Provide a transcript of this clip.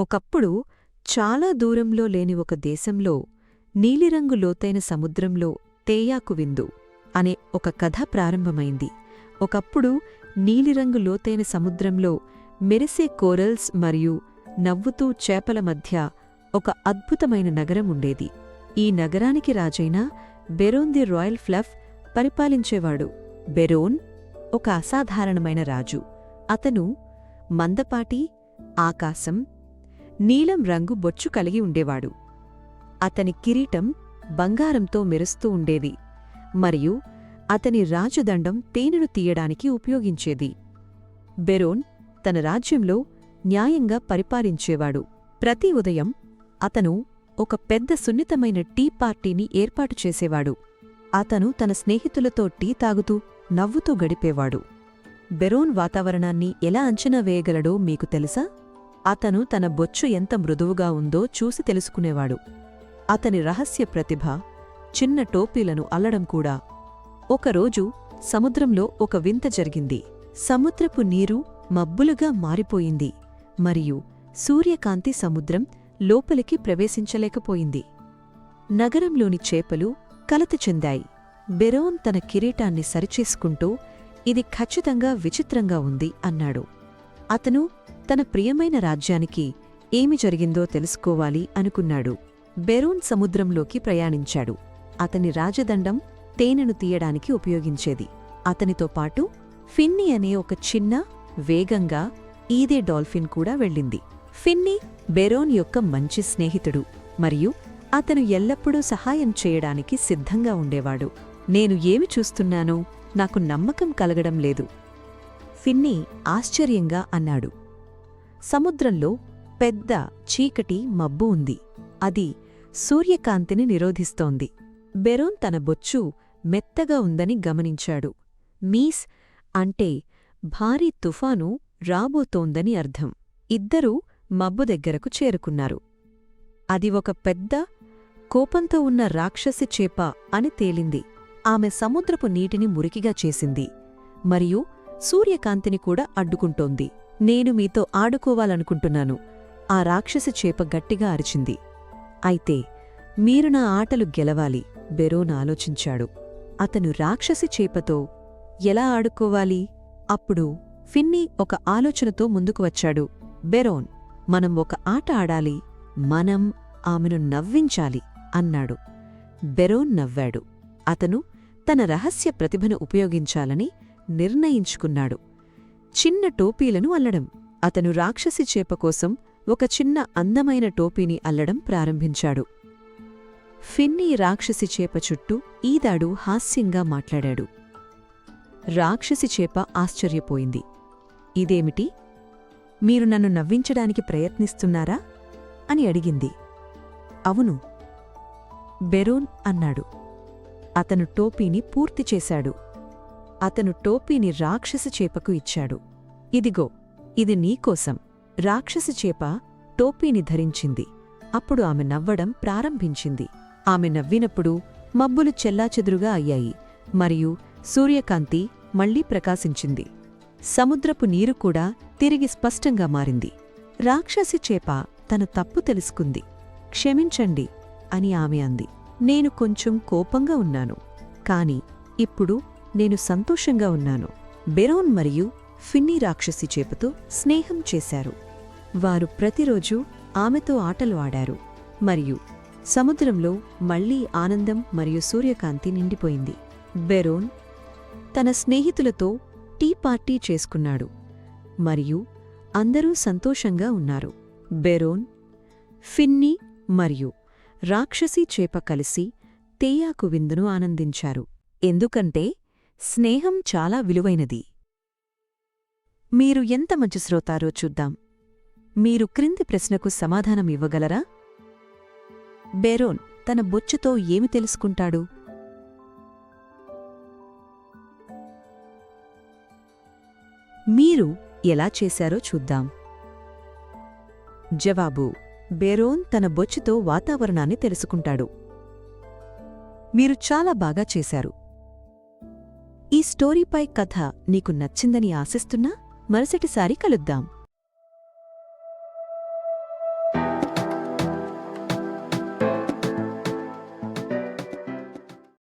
ఒకప్పుడు చాలా దూరంలో లేని ఒక దేశంలో నీలిరంగు లోతైన సముద్రంలో తేయాకు విందు అనే ఒక కథ ప్రారంభమైంది. ఒకప్పుడు నీలిరంగు లోతైన సముద్రంలో మెరిసే కోరల్స్ మరియు నవ్వుతూ చేపల మధ్య ఒక అద్భుతమైన నగరం ఉండేది. ఈ నగరానికి రాజైన బెరోన్ ది రాయల్ ఫ్లఫ్ పరిపాలించేవాడు. బెరోన్ ఒక అసాధారణమైన రాజు. అతను మందపాటి ఆకాశం నీలం రంగు బొచ్చు కలిగి ఉండేవాడు. అతని కిరీటం బంగారంతో మెరుస్తూ ఉండేది. మరియు అతని రాజదండం తేనెను తీయడానికి ఉపయోగించేది. బెరోన్ తన రాజ్యంలో న్యాయంగా పరిపాలించేవాడు. ప్రతి ఉదయం అతను ఒక పెద్ద సున్నితమైన టీ పార్టీని ఏర్పాటు చేసేవాడు. అతను తన స్నేహితులతో టీ తాగుతూ నవ్వుతూ గడిపేవాడు. బెరోన్ వాతావరణాన్ని ఎలా అంచనా వేయగలడో మీకు తెలుసా? అతను తన బొచ్చు ఎంత మృదువుగా ఉందో చూసి తెలుసుకునేవాడు. అతని రహస్య ప్రతిభ చిన్న టోపీలను అల్లడం కూడా. ఒకరోజు సముద్రంలో ఒక వింత జరిగింది. సముద్రపు నీరు మబ్బులుగా మారిపోయింది. మరియు సూర్యకాంతి సముద్రం లోపలికి ప్రవేశించలేకపోయింది. నగరంలోని చేపలు కలత చెందాయి. బెరోన్ తన కిరీటాన్ని సరిచేసుకుంటూ ఇది ఖచ్చితంగా విచిత్రంగా ఉంది అన్నాడు. అతను తన ప్రియమైన రాజ్యానికి ఏమి జరిగిందో తెలుసుకోవాలి అనుకున్నాడు. బెరూన్ సముద్రంలోకి ప్రయాణించాడు. అతని రాజదండం తేనెను తీయడానికి ఉపయోగించేది. అతనితో పాటు ఫిన్నీ అనే ఒక చిన్న వేగంగా ఈదే డాల్ఫిన్ కూడా వెళ్ళింది. ఫిన్నీ బెరోన్ యొక్క మంచి స్నేహితుడు మరియు అతను ఎల్లప్పుడూ సహాయం చేయడానికి సిద్ధంగా ఉండేవాడు. నేను ఏమి చూస్తున్నానో నాకు నమ్మకం కలగడం లేదు. ఫిన్నీ ఆశ్చర్యంగా అన్నాడు. సముద్రంలో పెద్ద చీకటి మబ్బు ఉంది. అది సూర్యకాంతిని నిరోధిస్తోంది. బెరోన్ తన బొచ్చు మెత్తగా ఉందని గమనించాడు. మీస్ అంటే భారీ తుఫాను రాబోతోందని అర్థం. ఇద్దరూ మబ్బు దగ్గరకు చేరుకున్నారు. అది ఒక పెద్ద కోపంతో ఉన్న రాక్షసి చేప అని తేలింది. ఆమె సముద్రపు నీటిని మురికిగా చేసింది. మరియు సూర్యకాంతిని కూడా అడ్డుకుంటోంది. నేను మీతో ఆడుకోవాలనుకుంటున్నాను. ఆ రాక్షసి చేప గట్టిగా అరిచింది. అయితే మీరు నా ఆటలు గెలవాలి బెరోన్ ఆలోచించాడు. అతను రాక్షసి చేపతో ఎలా ఆడుకోవాలి? అప్పుడు ఫిన్నీ ఒక ఆలోచనతో ముందుకు వచ్చాడు. బెరోన్ మనం ఒక ఆట ఆడాలి మనం ఆమెను నవ్వించాలి అన్నాడు. బెరోన్ నవ్వాడు. అతను తన రహస్య ప్రతిభను ఉపయోగించాలని నిర్ణయించుకున్నాడు. చిన్న టోపీలను అల్లడం. అతను రాక్షసి చేప కోసం ఒక చిన్న అందమైన టోపీని అల్లడం ప్రారంభించాడు. ఫిన్నీ రాక్షసి చేప చుట్టూ ఈదాడు హాస్యంగా మాట్లాడాడు. రాక్షసి చేప ఆశ్చర్యపోయింది. ఇదేమిటి? మీరు నన్ను నవ్వించడానికి ప్రయత్నిస్తున్నారా? అని అడిగింది. అవును బెరోన్ అన్నాడు. అతను టోపీని పూర్తి చేశాడు. అతను టోపీని రాక్షసి చేపకు ఇచ్చాడు. ఇదిగో ఇది నీకోసం రాక్షసి చేప టోపీని ధరించింది. అప్పుడు ఆమె నవ్వడం ప్రారంభించింది. ఆమె నవ్వినప్పుడు మబ్బులు చెల్లాచెదురుగా అయ్యాయి. మరియు సూర్యకాంతి మళ్ళీ ప్రకాశించింది. సముద్రపు నీరు కూడా తిరిగి స్పష్టంగా మారింది. రాక్షసి చేప తన తప్పు తెలుసుకుంది. క్షమించండి అని ఆమె అంది. నేను కొంచెం కోపంగా ఉన్నాను. కాని ఇప్పుడు నేను సంతోషంగా ఉన్నాను. బెరోన్ మరియు ఫిన్నీ రాక్షసి చేపతో స్నేహం చేశారు. వారు ప్రతిరోజు ఆమెతో ఆటలు ఆడారు. మరియు సముద్రంలో మళ్ళీ ఆనందం మరియు సూర్యకాంతి నిండిపోయింది. బెరోన్ తన స్నేహితులతో టీ పార్టీ చేసుకున్నాడు. మరియు అందరూ సంతోషంగా ఉన్నారు. బెరోన్ ఫిన్నీ మరియు రాక్షసి చేప కలిసి తేయాకు విందును ఆనందించారు. ఎందుకంటే స్నేహం చాలా విలువైనది. మీరు ఎంత మంచి శ్రోతారో చూద్దాం. మీరు క్రింది ప్రశ్నకు సమాధానం ఇవ్వగలరా? బెరోన్ తన బొచ్చుతో ఏమి తెలుసుకుంటాడు? మీరు ఎలా చేశారో చూద్దాం. జవాబు బెరోన్ తన బొచ్చుతో వాతావరణాన్ని తెలుసుకుంటాడు. మీరు చాలా బాగా చేశారు. ఈ స్టోరీపై కథ నీకు నచ్చిందని ఆశిస్తున్నా మరుసటిసారి కలుద్దాం.